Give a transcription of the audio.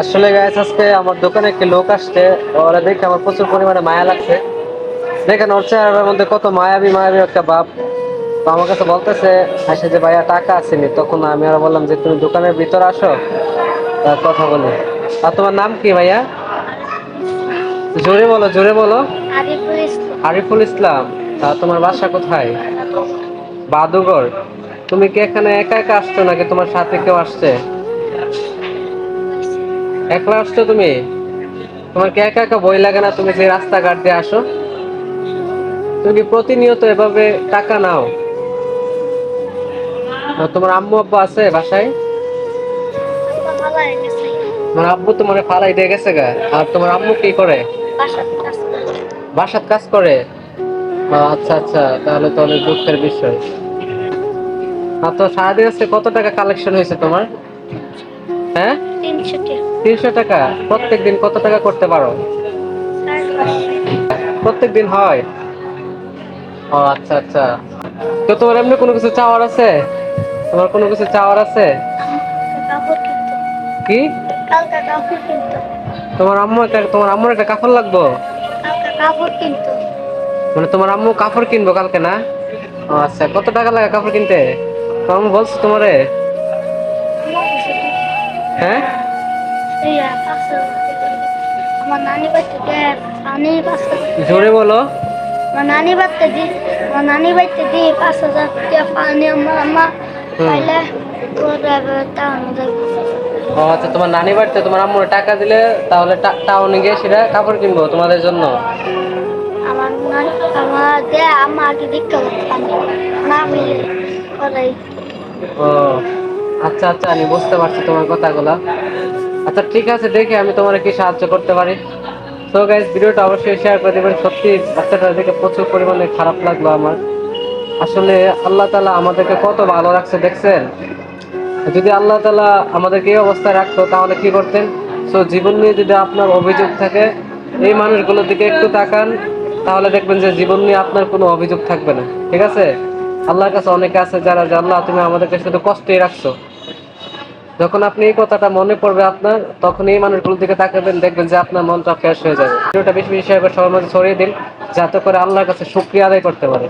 আসলে গাইস আজকে আমার দোকানে একটি লোক আসছে। ওরা দেখে আমার প্রচুর পরিমাণে মায়া লাগছে। দেখেন ওর চেহারার মধ্যে কত মায়াবী মায়াবী একটা ভাব তো আমার কাছে বলতেছে আসে যে ভাইয়া টাকা আসেনি। তখন আমি আর বললাম যে তুমি দোকানের ভিতরে আসো কথা বলি। আর তোমার নাম কি ভাইয়া? জোরে বলো জোরে বলো। আরিফুল ইসলাম। আরিফুল ইসলাম। তা তোমার বাসা কোথায়? বাদুগড়। তুমি কি এখানে একা একা আসছো নাকি তোমার সাথে কেউ আসছে? একলা আসছো তুমি? তোমার কি একা একা বই লাগে না তুমি যে রাস্তাঘাট দিয়ে আসো? তুমি প্রতিনিয়ত এভাবে টাকা নাও? তোমার আম্মু আব্বু আছে বাসায়? তোমার আব্বু তোমার ফালাই দিয়ে গেছে গা। আর তোমার আম্মু কি করে। বাসাত কাজ করে? আচ্ছা আচ্ছা তাহলে তো অনেক দুঃখের বিষয়। আর তো সারাদিন আজকে কত টাকা কালেকশন হয়েছে তোমার? হ্যাঁ? তিনশো টাকা তিনশো টাকা? প্রত্যেক দিন কত টাকা করতে পারো? প্রত্যেক দিন হয়? ও আচ্ছা আচ্ছা। তো তোমার এমনি কোনো কিছু চাওয়ার আছে? তোমার কোনো কিছু চাওয়ার আছে? কি? তোমার আম্মু একটা তোমার আম্মুর একটা কাপড় লাগবো? মানে তোমার আম্মু কাপড় কিনবো কালকে না? ও আচ্ছা। কত টাকা লাগে কাপড় কিনতে? তোমার আম্মু বলছো তোমারে। হ্যাঁ? আমার নানি বাড়িতে নানি পাঁচ জোরে বলো। আমার নানি বাড়িতে দি আমার নানি বাড়িতে দি পাঁচ হাজার টাকা পানি আমার আম্মা পাইলে ও আচ্ছা তোমার নানি বাড়িতে তোমার টাকা দিলে তাহলে টাউনে গিয়ে সেটা কাপড় কিনবো তোমাদের জন্য? আমার নানি আমার দে আম্মা আগে না মিলে করাই ও আচ্ছা আচ্ছা আমি বুঝতে পারছি তোমার কথাগুলো। আচ্ছা ঠিক আছে, দেখি আমি তোমার কি সাহায্য করতে পারি। তো গাইজ ভিডিওটা অবশ্যই শেয়ার করে দেবেন। সত্যি বাচ্চাটা দেখে প্রচুর পরিমাণে খারাপ লাগল আমার। আসলে আল্লাহ তালা আমাদেরকে কত ভালো রাখছে, দেখছেন? যদি আল্লাহ তালা আমাদেরকে এই অবস্থায় রাখতো, তাহলে কি করতেন? সো জীবন নিয়ে যদি আপনার অভিযোগ থাকে, এই মানুষগুলোর দিকে একটু তাকান, তাহলে দেখবেন যে জীবন নিয়ে আপনার কোনো অভিযোগ থাকবে না। ঠিক আছে? আল্লাহর কাছে অনেকে আছে যারা যে, আল্লাহ, তুমি আমাদেরকে শুধু কষ্টেই রাখছো। যখন আপনি এই কথাটা মনে পড়বে আপনার, তখন এই মানুষগুলোর দিকে তাকাবেন, দেখবেন যে আপনার মনটা ফ্রেশ হয়ে যাবে। ভিডিওটা বেশি বেশি সবার মাঝে ছড়িয়ে দিন, যাতে করে আল্লাহর কাছে শুক্রিয়া আদায় করতে পারে।